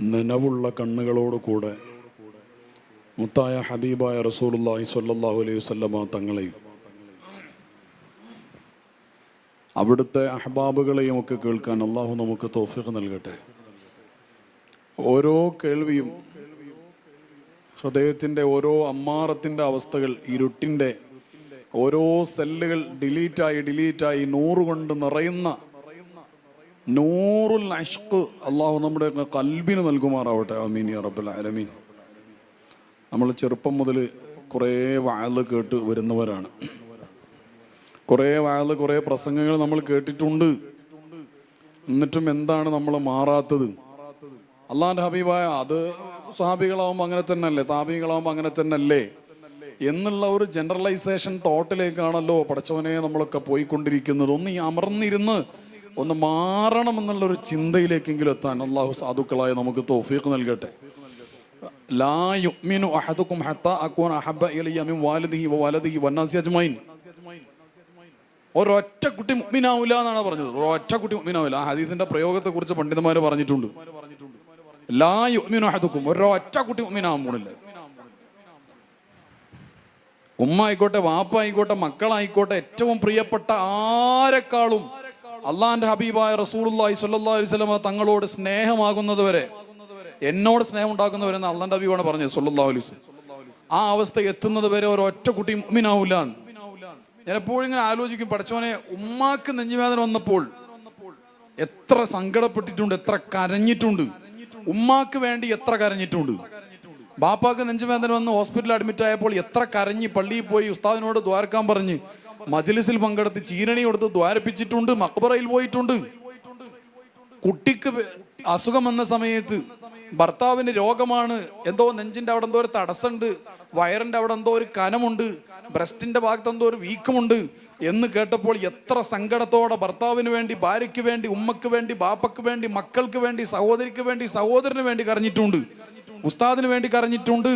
നനവുള്ള കണ്ണുകളോട് കൂടെ മുത്തായ ഹബീബായ റസൂലുള്ളാഹി സ്വല്ലല്ലാഹു അലൈഹി വസല്ലമ തങ്ങളെയും അവിടുത്തെ അഹബാബുകളെയും ഒക്കെ കേൾക്കാൻ അള്ളാഹു നമുക്ക് തോഫിക്ക് നൽകട്ടെ. ഓരോ കേൾവിയും ഹൃദയത്തിന്റെ ഓരോ അമ്മാറത്തിന്റെ അവസ്ഥകൾ ഇരുട്ടിന്റെ ഓരോ സെല്ലുകൾ ഡിലീറ്റായി ഡിലീറ്റായി നൂറുകൊണ്ട് നിറയുന്ന നൂറുൽ അഷ്ക് അള്ളാഹു നമ്മുടെ കൽബിന് നൽകുമാറാവട്ടെ. അമീൻ അറബുൽ അലമീൻ നമ്മൾ ചെറുപ്പം മുതൽ കുറേ വായൽ കേട്ട് വരുന്നവരാണ്. കുറേ വായൽ കുറേ പ്രസംഗങ്ങൾ നമ്മൾ കേട്ടിട്ടുണ്ട്. എന്നിട്ടും എന്താണ് നമ്മൾ മാറാത്തത്? അള്ളാഹിന്റെ ഹബീബായ അത് സ്വഹാബികളാവുമ്പോൾ അങ്ങനെ തന്നെ അല്ലേ താപികളാവുമ്പോൾ അങ്ങനെ തന്നെ അല്ലേ എന്നുള്ള ഒരു ജനറലൈസേഷൻ തോട്ടിലേക്കാണല്ലോ പടച്ചവനെ നമ്മളൊക്കെ പോയിക്കൊണ്ടിരിക്കുന്നത്. ഒന്ന് ഈ അമർന്നിരുന്ന് ഒന്ന് മാറണം എന്നുള്ള ഒരു ചിന്തയിലേക്കെങ്കിലും എത്താൻ അള്ളാഹു സാധുക്കളായ നമുക്ക് തോഫീക്ക് നൽകട്ടെ. ലാ ഒരൊറ്റ കുട്ടി മുഅ്മിനാവില്ല എന്നാണ് പറഞ്ഞത്. ഒരൊറ്റ കുട്ടി മുഅ്മിനാവില്ല ആ ഹദീസിന്റെ പ്രയോഗത്തെ കുറിച്ച് പണ്ഡിതന്മാർ പറഞ്ഞിട്ടുണ്ട്. ലാ യുഗ്മിനു അഹദുക്കും. ഒരൊറ്റ കുട്ടി മുഅ്മിനാവാൻ പോണില്ല. ഉമ്മ ആയിക്കോട്ടെ വാപ്പ ആയിക്കോട്ടെ മക്കളായിക്കോട്ടെ ഏറ്റവും പ്രിയപ്പെട്ട ആരെക്കാളും അള്ളാന്റെ ഹബീബായ റസൂലുള്ളാഹി സ്വല്ലല്ലാഹി അലൈഹി തങ്ങളോട് സ്നേഹമാകുന്നത് വരെ എന്നോട് സ്നേഹം ഉണ്ടാക്കുന്നവരെന്ന് അള്ളാന്റെ ഹബീബാണ് പറഞ്ഞത് സല്ലല്ലാഹു അലൈഹി ആ അവസ്ഥ എത്തുന്നത് വരെ ഒരു ഒറ്റ കുട്ടി ഉമ്മിനാവൂല ഞാൻ എപ്പോഴും ഇങ്ങനെ ആലോചിക്കും പഠിച്ചവനെ ഉമ്മാക്ക് നെഞ്ചുവേദന വന്നപ്പോൾ എത്ര സങ്കടപ്പെട്ടിട്ടുണ്ട് എത്ര കരഞ്ഞിട്ടുണ്ട്. ഉമ്മാക്ക് വേണ്ടി എത്ര കരഞ്ഞിട്ടുണ്ട്. ബാപ്പാക്ക് നെഞ്ചുവേദന വന്ന് ഹോസ്പിറ്റലിൽ അഡ്മിറ്റ് ആയപ്പോൾ എത്ര കരഞ്ഞ് പള്ളിയിൽ പോയി ഉസ്താദിനോട് ദ്വാരക്കാൻ പറഞ്ഞ് മജ്ലിസിൽ പങ്കെടുത്ത് ചീരണി കൊടുത്ത് ദ്വാരപ്പിച്ചിട്ടുണ്ട് മക്ബറയിൽ പോയിട്ടുണ്ട്. കുട്ടിക്ക് അസുഖം വന്ന സമയത്ത് ഭർത്താവിന് രോഗമാണ് എന്തോ നെഞ്ചിന്റെ അവിടെ എന്തോ ഒരു തടസ്സമുണ്ട് വയറിന്റെ അവിടെ എന്തോ ഒരു കനമുണ്ട് ബ്രസ്റ്റിന്റെ ഭാഗത്ത് എന്തോ ഒരു വീക്കമുണ്ട് എന്ന് കേട്ടപ്പോൾ എത്ര സങ്കടത്തോടെ ഭർത്താവിന് വേണ്ടി ഭാര്യയ്ക്ക് വേണ്ടി ഉമ്മക്ക് വേണ്ടി ബാപ്പക്ക് വേണ്ടി മക്കൾക്ക് വേണ്ടി സഹോദരിക്ക് വേണ്ടി സഹോദരന് വേണ്ടി കരഞ്ഞിട്ടുണ്ട്. ഉസ്താദിന് വേണ്ടി കരഞ്ഞിട്ടുണ്ട്.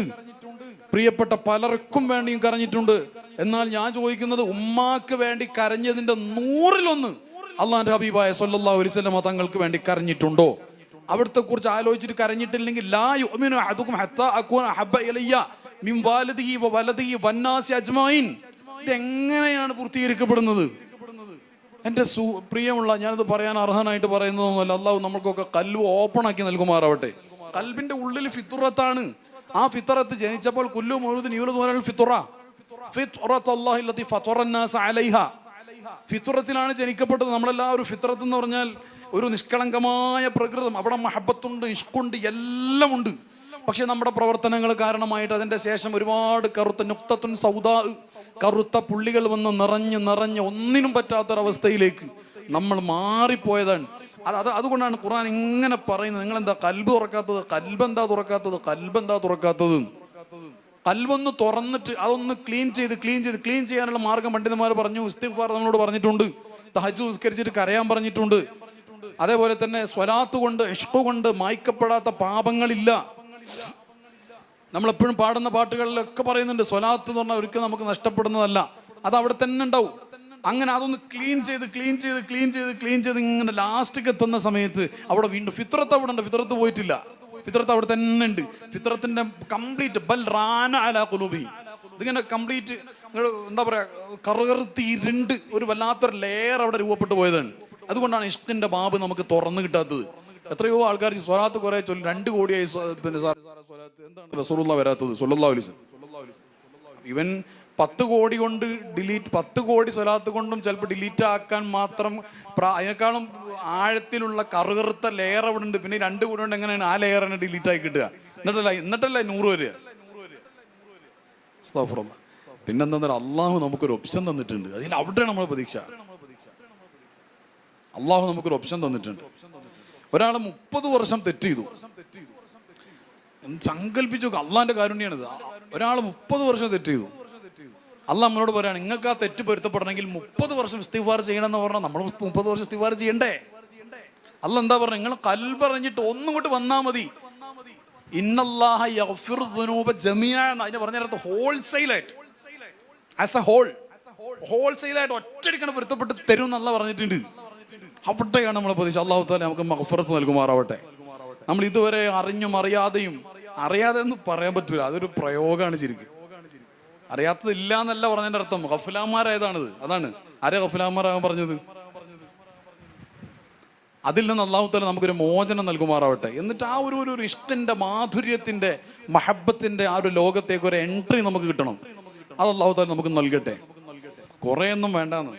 പ്രിയപ്പെട്ട പലർക്കും വേണ്ടിയും കരഞ്ഞിട്ടുണ്ട്. എന്നാൽ ഞാൻ ചോദിക്കുന്നത് ഉമ്മാക്ക് വേണ്ടി കരഞ്ഞതിന്റെ നൂറിലൊന്ന് അള്ളാന്റെ ഹബീബായ അലൈഹി സിനിമ തങ്ങൾക്ക് വേണ്ടി കരഞ്ഞിട്ടുണ്ടോ? അവിടുത്തെ കുറിച്ച് ആലോചിച്ചിട്ട് കരഞ്ഞിട്ടില്ലെങ്കിൽ ലാ യുഅ്മിനു ഹത്താ ഹബ്ബ മിൻ വാലിദിഹി വ പൂർത്തീകരിക്കപ്പെടുന്നത്? എന്റെ സു പ്രിയമുള്ള ഞാനത് പറയാൻ അർഹനായിട്ട് പറയുന്നതൊന്നുമല്ല. അള്ളാഹു നമ്മൾക്കൊക്കെ കല്ല് ഓപ്പൺ ആക്കി നൽകുമാറാവട്ടെ. കൽബിന്റെ ഉള്ളിൽ ഫിത്തുറത്താണ്. ആ ഫിത്തറത്ത് ജനിച്ചപ്പോൾ കുല്ലു മുഴുവൻ യൂലു ഫിത്തുറ. ഫിത്തുറത്തിലാണ് ജനിക്കപ്പെട്ടത്. നമ്മളെല്ലാവരും ഫിത്രത്ത് എന്ന് പറഞ്ഞാൽ ഒരു നിഷ്കളങ്കമായ പ്രകൃതം. അവിടെ മഹബത്തുണ്ട് ഇഷ്കുണ്ട് എല്ലാം ഉണ്ട്. പക്ഷെ നമ്മുടെ പ്രവർത്തനങ്ങൾ കാരണമായിട്ട് അതിന്റെ ശേഷം ഒരുപാട് കറുത്ത നുക്തത്തുൻ സൗദാ കറുത്ത പുള്ളികൾ വന്ന് നിറഞ്ഞ് നിറഞ്ഞ് ഒന്നിനും പറ്റാത്തൊരവസ്ഥയിലേക്ക് നമ്മൾ മാറിപ്പോയതാണ്. അത് അത് അതുകൊണ്ടാണ് ഖുർആൻ ഇങ്ങനെ പറയുന്നത്. നിങ്ങളെന്താ കൽബ് തുറക്കാത്തത്? കൽബെന്താ തുറക്കാത്തത്? കൽബെന്താ തുറക്കാത്തത്? കൽബൊന്ന് തുറന്നിട്ട് അതൊന്ന് ക്ലീൻ ചെയ്ത് ക്ലീൻ ചെയ്ത് ക്ലീൻ ചെയ്യാനുള്ള മാർഗം പണ്ഡിതന്മാർ പറഞ്ഞു ഇസ്തിഗ്ഫാർ നമ്മളോട് പറഞ്ഞിട്ടുണ്ട് തഹജ് നിസ്കരിച്ചിട്ട് കരയാൻ പറഞ്ഞിട്ടുണ്ട്. അതേപോലെ തന്നെ സ്വലാത്ത് കൊണ്ട് ഇഷ്കു കൊണ്ട് മായ്ക്കപ്പെടാത്ത പാപങ്ങളില്ല. നമ്മളെപ്പോഴും പാടുന്ന പാട്ടുകളിലൊക്കെ പറയുന്നുണ്ട് സ്വലാത്ത് എന്ന് പറഞ്ഞാൽ ഒരിക്കലും നമുക്ക് നഷ്ടപ്പെടുന്നതല്ല. അത് അവിടെ തന്നെ ഉണ്ടാവും. അങ്ങനെ അതൊന്ന് ക്ലീൻ ചെയ്ത് ക്ലീൻ ചെയ്ത് ക്ലീൻ ചെയ്ത് ക്ലീൻ ചെയ്ത് ഇങ്ങനെ ലാസ്റ്റിക്ക് എത്തുന്ന സമയത്ത് അവിടെ വീണ്ടും ഫിത്രത്ത് അവിടെ ഉണ്ട് ഫിത്രത്ത് പോയിട്ടില്ല. ഫിത്രത്ത് അവിടെ തന്നെ ഉണ്ട്. ഫിത്രത്തിന്റെ കംപ്ലീറ്റ് ബൽ റാന അല കുലൂബി ഇതിങ്ങനെ കംപ്ലീറ്റ് എന്താ പറയുക കറുകറുത്തി ഇരുണ്ട് ഒരു വല്ലാത്തൊരു ലെയർ അവിടെ രൂപപ്പെട്ടു പോയതാണ്. അതുകൊണ്ടാണ് ഇഷ്ടത്തിന്റെ ബാബ് നമുക്ക് തുറന്നു കിട്ടാത്തത്. എത്രയോ ആൾക്കാർ ഈ സ്വലാത്ത് കുറെ ചൊല്ലി രണ്ട് കോടിയായി പിന്നെ എന്താണ് റസൂലുള്ള വരാത്തത്? വസല്ലം. ഇവൻ പത്ത് കോടി കൊണ്ട് ഡിലീറ്റ് പത്ത് കോടി സ്വലാത്ത് കൊണ്ടും ചിലപ്പോൾ ഡിലീറ്റ് ആക്കാൻ മാത്രം അതിനേക്കാളും ആഴത്തിലുള്ള കറുകറുത്ത ലെയർ അവിടെ ഉണ്ട്. പിന്നെ രണ്ട് കോടി കൊണ്ട് എങ്ങനെയാണ് ആ ലെയർ തന്നെ ഡിലീറ്റ് ആയി കിട്ടുക? എന്നിട്ടല്ല എന്നിട്ടല്ല നൂറ് വരിക. പിന്നെന്താ അള്ളാഹു നമുക്കൊരു ഓപ്ഷൻ തന്നിട്ടുണ്ട്. അതിൽ അവിടെയാണ് നമ്മൾ പ്രതീക്ഷ. അള്ളാഹു നമുക്കൊരു ഓപ്ഷൻ തന്നിട്ടുണ്ട്. ഒരാൾ മുപ്പത് വർഷം തെറ്റ് ചെയ്തു. സങ്കല്പിച്ചു അള്ളാന്റെ കാരുണ്യാണിത് ഒരാൾ മുപ്പത് വർഷം തെറ്റ് ചെയ്തു. അള്ളാഹ് നമ്മളോട് പറയാണ് നിങ്ങൾക്ക് ആ തെറ്റ് പൊരുത്തപ്പെടണമെങ്കിൽ മുപ്പത് വർഷം ഇസ്തിഫാർ ചെയ്യണമെന്ന് പറഞ്ഞാൽ നമ്മൾ മുപ്പത് വർഷം ഇസ്തിഫാർ ചെയ്യണ്ടേ? അല്ല എന്താ പറഞ്ഞ നിങ്ങൾ കൽപറഞ്ഞിട്ട് ഒന്നും കൊണ്ട് വന്നാ മതി. ഇന്നല്ലാഹ അതിന് പറഞ്ഞ ഹോൾസെയിലായിട്ട് ആസ് എ ഹോൾ ഹോൾസെയിലായിട്ട് ഒറ്റയടിക്കാണ് പൊരുത്തപ്പെട്ട് തരും എന്നല്ല പറഞ്ഞിട്ടുണ്ട്. അവിടെയാണ് നമ്മൾ പ്രതീക്ഷ. അള്ളാഹു താല നമുക്ക് മഹഫറത്ത് നൽകുമാറാവട്ടെ. നമ്മൾ ഇതുവരെ അറിഞ്ഞും അറിയാതെയും അറിയാതെ എന്ന് പറയാൻ പറ്റില്ല അതൊരു പ്രയോഗമാണ് ശരിക്കും. അറിയാത്തതില്ല എന്നല്ല പറഞ്ഞതിന്റെ അർത്ഥം. ഗഫലാമാരായതാണിത് അതാണ്. ആരെ ഗഫലാമാരാകാൻ പറഞ്ഞത്? അതിൽ നിന്ന് അള്ളാഹു താല നമുക്കൊരു മോചനം നൽകുമാറാവട്ടെ. എന്നിട്ട് ആ ഒരു ഒരു ഇഷ്ടന്റെ മാധുര്യത്തിന്റെ മഹബത്തിന്റെ ആ ഒരു ലോകത്തേക്ക് ഒരു എൻട്രി നമുക്ക് കിട്ടണം. അത് അള്ളാഹു താല നമുക്ക് നൽകട്ടെ. കുറേയൊന്നും വേണ്ടാന്ന്.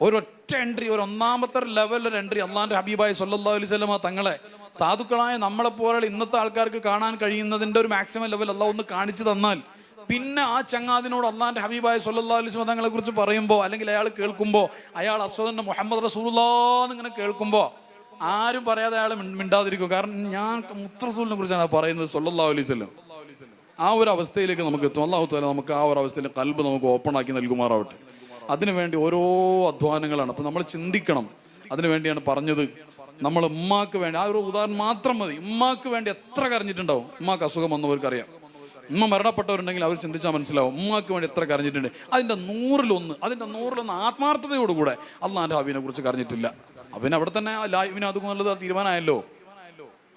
ഒരൊറ്റ എൻട്രി ഒരു ഒന്നാമത്തെ ലെവൽ ഒരു എൻട്രി അള്ളാന്റെ ഹബീബായി സല്ലല്ലാഹു അലൈഹി സ്വലമ തങ്ങളെ സാധുക്കളായ നമ്മളെ പോലെ ഇന്നത്തെ ആൾക്കാർക്ക് കാണാൻ കഴിയുന്നതിന്റെ ഒരു മാക്സിമം ലെവൽ അള്ളാഹ് ഒന്ന് കാണിച്ചു തന്നാൽ പിന്നെ ആ ചങ്ങാതിനോട് അള്ളാന്റെ ഹബീബായ അലൈഹി വസല്ലം തങ്ങളെ കുറിച്ച് പറയുമ്പോൾ അല്ലെങ്കിൽ അയാൾ കേൾക്കുമ്പോൾ അയാൾ അസ്വദന്റെ മുഹമ്മദ് റസൂലുള്ളാന്ന് ഇങ്ങനെ കേൾക്കുമ്പോൾ ആരും പറയാതെ അയാൾ മിണ്ടാതിരിക്കും. കാരണം ഞാൻ മുത്തറസൂലിനെ കുറിച്ചാണ് പറയുന്നത് സല്ലല്ലാഹു അലൈഹി വസല്ലം. ആ ഒരു അവസ്ഥയിലേക്ക് നമുക്ക് എത്തും. അള്ളാഹു താല നമുക്ക് ആ ഒരു അവസ്ഥയിൽ കൽബ് നമുക്ക് ഓപ്പൺ ആക്കി നൽകുമാറാവട്ടെ. അതിനുവേണ്ടി ഓരോ അധ്വാനങ്ങളാണ്. അപ്പം നമ്മൾ ചിന്തിക്കണം. അതിനുവേണ്ടിയാണ് പറഞ്ഞത്. നമ്മൾ ഉമ്മാക്ക് വേണ്ടി ആ ഒരു ഉദാഹരണം മാത്രം മതി. ഉമ്മാക്ക് വേണ്ടി എത്ര കരഞ്ഞിട്ടുണ്ടാവും? ഉമ്മാക്ക് അസുഖം വന്നവർക്കറിയാം. ഉമ്മ മരണപ്പെട്ടവരുണ്ടെങ്കിൽ അവർ ചിന്തിച്ചാൽ മനസ്സിലാവും. ഉമ്മക്ക് വേണ്ടി എത്ര കരഞ്ഞിട്ടുണ്ട്. അതിന്റെ നൂറിലൊന്ന് അതിന്റെ നൂറിലൊന്ന് ആത്മാർത്ഥതയോടുകൂടെ അള്ളാന്റെ ഹാബിനെ കുറിച്ച് കരഞ്ഞിട്ടില്ല. അവന് അവിടെ തന്നെ ലായ്വിനെ അതുകൊണ്ടുള്ളത് തീരുമാനമായല്ലോ.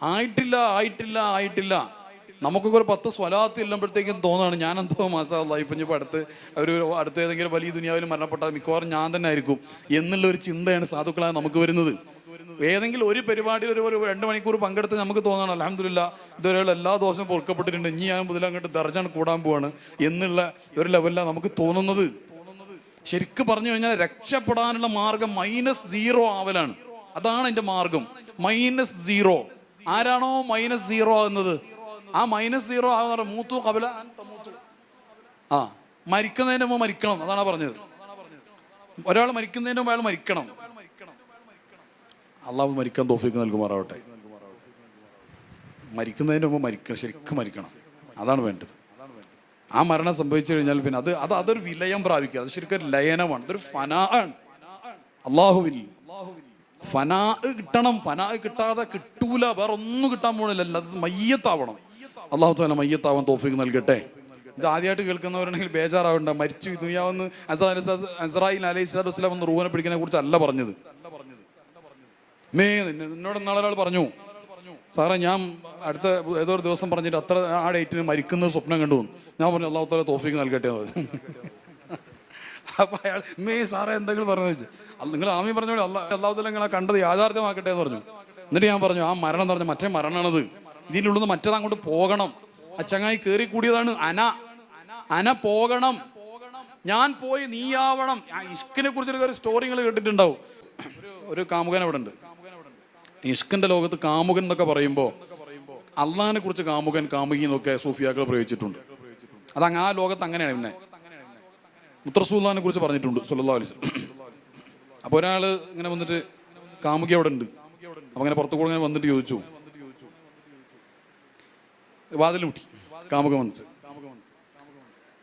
ആയിട്ടില്ല ആയിട്ടില്ല ആയിട്ടില്ല. നമുക്കൊക്കെ ഒരു പത്ത് സ്വലാത്ത് ഇല്ലുമ്പോഴത്തേക്കും തോന്നുകയാണ് ഞാൻ എന്തോ മാസാ ഇപ്പം ഇപ്പം അടുത്ത് ഒരു അടുത്ത ഏതെങ്കിലും വലിയ ദുനിയാവിൽ മരണപ്പെട്ടാൽ മിക്കവാറും ഞാൻ തന്നെ ആയിരിക്കും. എന്നുള്ള ഒരു ചിന്തയാണ് സാധുക്കളായ നമുക്ക് വരുന്നത്. ഏതെങ്കിലും ഒരു പരിപാടിയിൽ ഒരു ഒരു രണ്ട് മണിക്കൂർ പങ്കെടുത്ത് നമുക്ക് തോന്നണം അലഹമില്ല ഇതുവരെയുള്ള എല്ലാ ദിവസവും പൊറുക്കപ്പെട്ടിട്ടുണ്ട്. ഇനി ഞാൻ മുതൽ അങ്ങോട്ട് ദർജാണ് കൂടാൻ പോവാണ്. എന്നുള്ള ഒരു ലെവലിലാണ് നമുക്ക് തോന്നുന്നത്. ശരിക്കും പറഞ്ഞു കഴിഞ്ഞാൽ രക്ഷപ്പെടാനുള്ള മാർഗം മൈനസ് സീറോ ആവലാണ്. അതാണ് എന്റെ മാർഗം. മൈനസ് സീറോ ആരാണോ മൈനസ് സീറോ ആകുന്നത്? ആ മൈനസ് സീറോ ആകുന്ന മൂത്തു കബല. ആ മരിക്കുന്നതിന് മുമ്പ് മരിക്കണം. അതാണ് പറഞ്ഞത്. ഒരാൾ മരിക്കുന്നതിന് മുമ്പ് അയാൾ മരിക്കണം. അള്ളാഹു മരിക്കാൻ തോഫിക്ക് നൽകുമാറാവട്ടെ മരിക്കുന്നതിന് മുമ്പ് മരിക്കണം ശരിക്കും മരിക്കണം അതാണ് വേണ്ടത് ആ മരണം സംഭവിച്ചു കഴിഞ്ഞാൽ പിന്നെ അത് അത് അതൊരു വിലയം പ്രാപിക്കുക അത് ശരിക്കും ലയനമാണ് അതൊരു ഫനാ ആണ് അള്ളാഹുവിൽ ഫനാ കിട്ടണം ഫനാ കിട്ടാതെ കിട്ടൂല വേറെ ഒന്നും കിട്ടാൻ പോണില്ല മയ്യത്താവണം അള്ളാഹു തന്നെ മയ്യത്താവാൻ തോഫിക്ക് നൽകട്ടെ ഇത് ആദ്യമായിട്ട് കേൾക്കുന്നവരുണ്ടെങ്കിൽ ബേജാറാവണ്ട മരിച്ചു ദുനിയാവെന്ന് അസറായി അലൈഹി സ്വലാം ഒന്ന് റൂഹനെ പിടിക്കുന്നതിനെ കുറിച്ച് അല്ല പറഞ്ഞത് നിന്നെ- നിന്നോട് നാളെ ഒരാൾ പറഞ്ഞു. സാറേ ഞാൻ അടുത്ത ഏതോ ഒരു ദിവസം പറഞ്ഞിട്ട് അത്ര ആ ഡേറ്റിന് മരിക്കുന്ന സ്വപ്നം കണ്ടു. ഞാൻ പറഞ്ഞു അള്ളാഹു താല തോഫിക്ക് നൽകട്ടെ എന്ന് പറഞ്ഞു. അപ്പൊ അയാൾ മേ സാറേ എന്തെങ്കിലും പറഞ്ഞു വെച്ചു നിങ്ങൾ ആമി പറഞ്ഞു അല്ല അള്ളാഹു നിങ്ങളെ കണ്ടത് യാഥാർത്ഥ്യമാക്കട്ടെ എന്ന് പറഞ്ഞു. എന്നിട്ട് ഞാൻ പറഞ്ഞു ആ മരണം എന്ന് പറഞ്ഞ മറ്റേ മരണമാണത് ഇതിനുള്ളിൽ മറ്റേത് അങ്ങോട്ട് പോകണം. ആ ചങ്ങായി കയറി കൂടിയതാണ് അന. അന പോകണം. ഞാൻ പോയി നീയാവണം. ഇഷ്കിനെ കുറിച്ചൊരു സ്റ്റോറി നിങ്ങൾ കേട്ടിട്ടുണ്ടാവും. ഒരു കാമുകൻ അവിടെ ഉണ്ട്. ഇഷ്കിന്റെ ലോകത്ത് കാമുകൻ എന്നൊക്കെ പറയുമ്പോൾ അള്ളാഹിനെ കുറിച്ച് കാമുകൻ കാമുകി എന്നൊക്കെ സൂഫിയാക്കൾ പ്രയോഗിച്ചിട്ടുണ്ട്. അത് ആ ലോകത്ത് അങ്ങനെയാണ് പിന്നെ മുത്രസൂല്ലാനെ കുറിച്ച് പറഞ്ഞിട്ടുണ്ട് സുല്ലാ അലിസ് അപ്പോൾ ഒരാൾ ഇങ്ങനെ വന്നിട്ട് കാമുകി അവിടെ ഉണ്ട് അപ്പൊ അങ്ങനെ പുറത്തു കൂടെ ഇങ്ങനെ വന്നിട്ട് ചോദിച്ചു. വാതിൽ മുട്ടി കാമുക വന്നിട്ട്.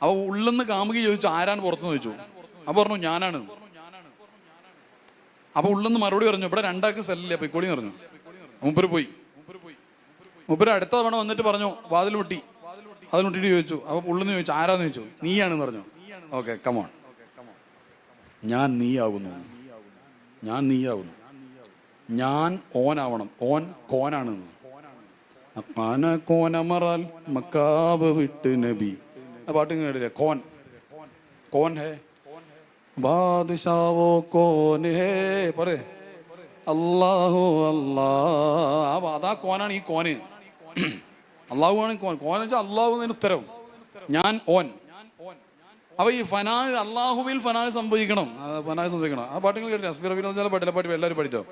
അപ്പൊ ഉള്ളെന്ന് കാമുകി ചോദിച്ചു ആരാണ് പുറത്തുനിന്ന്? ചോദിച്ചു. അപ്പൊ പറഞ്ഞു ഞാനാണ്. അപ്പൊ ഉള്ളെന്ന് മറുപടി പറഞ്ഞു ഇവിടെ രണ്ടാൾക്ക് സ്ഥലമില്ല പൊയ്ക്കോളി പറഞ്ഞു മൂപ്പര് പോയി. മൂപ്പര് അടുത്ത തവണ വന്നിട്ട് പറഞ്ഞു വാതിൽ മുട്ടി വാതിൽ മുട്ടിയിട്ട് ചോദിച്ചു. അപ്പൊ ഉള്ളെന്ന് ചോദിച്ചു ആരാന്ന്? ചോദിച്ചു. നീയാണെന്ന് പറഞ്ഞു. ഓക്കെ കമോൺ ഞാൻ നീയാകുന്നു. ഞാൻ നീയാകുന്നു. ഞാൻ ഓനാവണം. ഓൻ കോനാണ്. കാന കോനമറാൽ മക്കാവ് വിട്ട് നബി. ആ പാട്ട് കേട്ടില്ലേ? കോൻ. കോൻ ഹേ? ബാദുഷാവോ കോനേ ഹേ പറ അല്ലാഹു അല്ലാ. അതാ കോനാണ് ഈ കോന്. അള്ളാഹു ആണ് കോൻ കോൻ വെച്ചാൽ അള്ളാഹു എന്നതിന് ഉത്തരം. ഞാൻ ഓൻ. അപ്പൊ ഈ ഫനാ അള്ളാഹുവിൽ ഫനാ സംഭവിക്കണം. ഫനാ സംഭവിക്കണം. ആ പാട്ടുകൾ കേട്ടില്ല? ഹസ്ബി റബി എന്ന് പാട്ടില്ല പാട്ട് എല്ലാവരും പഠിച്ചോ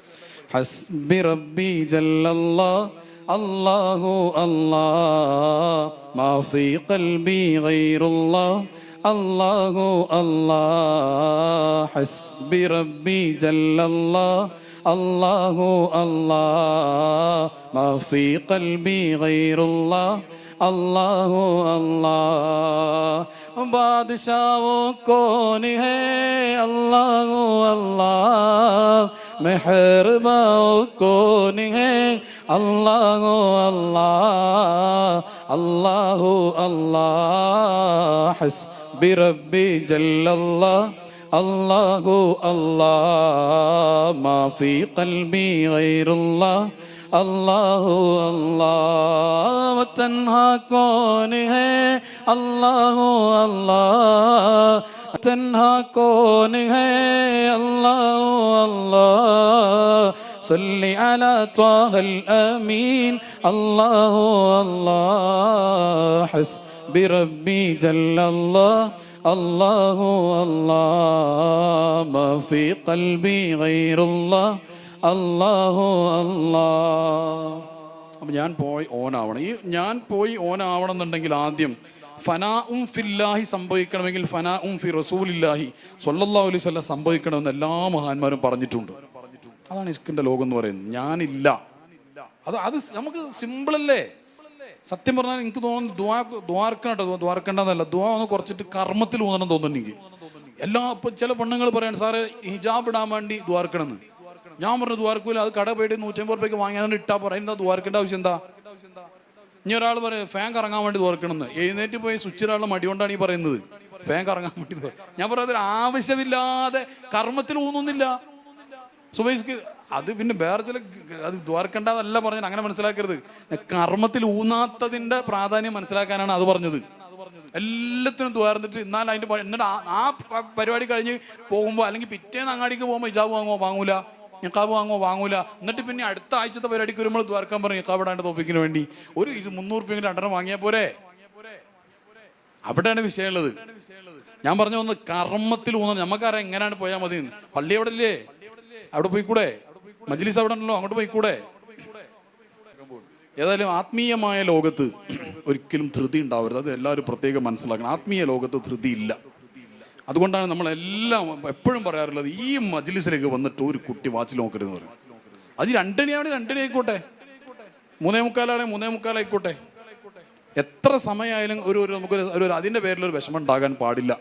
ഹസ്ബി റബ്ബി ജല്ലല്ലാ അല്ലാഹു അല്ലാ. മാ ഫീ الله الله حسبي ربي جل الله. الله الله ما في قلبي غير الله. الله الله बादशाह کون ہے؟ है अल्लाह अल्लाह मेहरबा कौन है अल्लाह अल्लाह अल्लाह अल्लाह ربي جل الله. الله الله ما في قلبي غير الله. الله الله وتنها كون هي الله الله تنها كون هي الله الله صل على طه الأمين. الله الله حسب ربي جل الله الله الله ما في قلبي غير الله الله الله അപ്പം ഞാൻ പോയി ഓനാവണം ഈ ഞാൻ പോയി ഓനാവണം എന്നുണ്ടെങ്കിൽ ആദ്യം ഫനാ ഉം ഫില്ലാഹി സംഭവിക്കണമെങ്കിൽ ഫനാ ഉം ഫി റസൂലില്ലാഹി സല്ലല്ലാഹു അലൈഹി വസല്ലം സംഭവിക്കണമെന്ന് എല്ലാ മഹാന്മാരും പറഞ്ഞിട്ടുണ്ട് അതാണ് ഇസ്കിന്റെ ലോകം എന്ന് പറയുന്നത് ഞാനില്ല അത് അത് നമുക്ക് സിമ്പിൾ അല്ലേ സത്യം പറഞ്ഞാൽ എനിക്ക് തോന്നുന്നു ദ്വാ ദ്വാർക്കണ്ട ദ്വാർക്കണ്ടെന്നല്ല ദ്വാ ഒന്ന് കുറച്ചിട്ട് കർമ്മത്തിൽ ഊന്നണം തോന്നുന്നു എനിക്ക്. എല്ലാ ഇപ്പൊ ചില പെണ്ണുങ്ങൾ പറയാണ് സാറ് ഹിജാബ് ഇടാൻ വേണ്ടി ദ്വാർക്കണമെന്ന് ഞാൻ പറഞ്ഞു ദ്വാർക്കൂല അത് കട പോയിട്ട് നൂറ്റമ്പത് രൂപയ്ക്ക് വാങ്ങിയാൽ ഇട്ടാ പറയും എന്താ ദ്വാർക്കേണ്ട ആവശ്യം എന്താ? ഇനി ഒരാൾ പറയും ഫാൻ കറങ്ങാൻ വേണ്ടി ദ്വാർക്കണമെന്ന് എഴുന്നേറ്റ് പോയി സ്വിച്ച് ഒരാളുടെ മടി കൊണ്ടാണ് ഈ പറയുന്നത്. ഫാൻ കറങ്ങാൻ വേണ്ടി ഞാൻ പറയുന്നത് ആവശ്യമില്ലാതെ കർമ്മത്തിൽ ഊന്നുന്നില്ല. സുബൈസ്ക്ക് അത് പിന്നെ വേറെ ചില അത് ദ്വാർക്കണ്ടെന്നല്ല പറഞ്ഞത് അങ്ങനെ മനസ്സിലാക്കരുത്. കർമ്മത്തിൽ ഊന്നാത്തതിന്റെ പ്രാധാന്യം മനസ്സിലാക്കാനാണ് അത് പറഞ്ഞത്. എല്ലാത്തിനും ദ്വാർന്നിട്ട് എന്നാൽ അതിന്റെ എന്നിട്ട് ആ- പരിപാടി കഴിഞ്ഞ് പോകുമ്പോൾ അല്ലെങ്കിൽ പിറ്റേന്ന് അങ്ങാടിക്ക് പോകുമ്പോൾ ഇജാബ് വാങ്ങുമോ വാങ്ങൂല. നിക്കാബ് വാങ്ങുമോ വാങ്ങൂല. എന്നിട്ട് പിന്നെ അടുത്ത ആഴ്ചത്തെ പരിപാടിക്ക് വരുമ്പോൾ ദ്വാരക്കാൻ പറഞ്ഞു നിക്കാബ് ഇടാണ്ട് തോപ്പിക്കിന് വേണ്ടി. ഒരു ഇത് മുന്നൂറ് രൂപ രണ്ടെണ്ണം വാങ്ങിയാൽ പോരെ? അവിടെയാണ് വിഷയമുള്ളത്. ഞാൻ പറഞ്ഞു ഒന്ന് കർമ്മത്തിൽ ഊന്നാൽ നമുക്കറിയാം എങ്ങനെയാണ് പോയാൽ മതി പള്ളി എവിടെ ഇല്ലേ അവിടെ പോയിക്കൂടെ? മജ്ലിസ് അവിടെ ഉണ്ടല്ലോ അങ്ങോട്ട് കൂടെ ഏതായാലും ആത്മീയമായ ലോകത്ത് ഒരിക്കലും ധൃതി ഉണ്ടാവരുത്. അത് എല്ലാവരും പ്രത്യേകം മനസ്സിലാക്കണം. ആത്മീയ ലോകത്ത് ധൃതി ഇല്ല. അതുകൊണ്ടാണ് നമ്മളെല്ലാം എപ്പോഴും പറയാറുള്ളത് ഈ മജ്ലിസിലേക്ക് വന്നിട്ട് ഒരു കുട്ടി വാച്ച് നോക്കരുതെന്ന് പറയും. അത് രണ്ടിനെയാണ് രണ്ടിനെ ആയിക്കോട്ടെ. മൂന്നേ മുക്കാലാണെങ്കിൽ മൂന്നേ മുക്കാലായിക്കോട്ടെ എത്ര സമയമായാലും ഒരു ഒരു നമുക്കൊരു ഒരു അതിന്റെ പേരിൽ ഒരു വിഷമം ഉണ്ടാകാൻ പാടില്ല.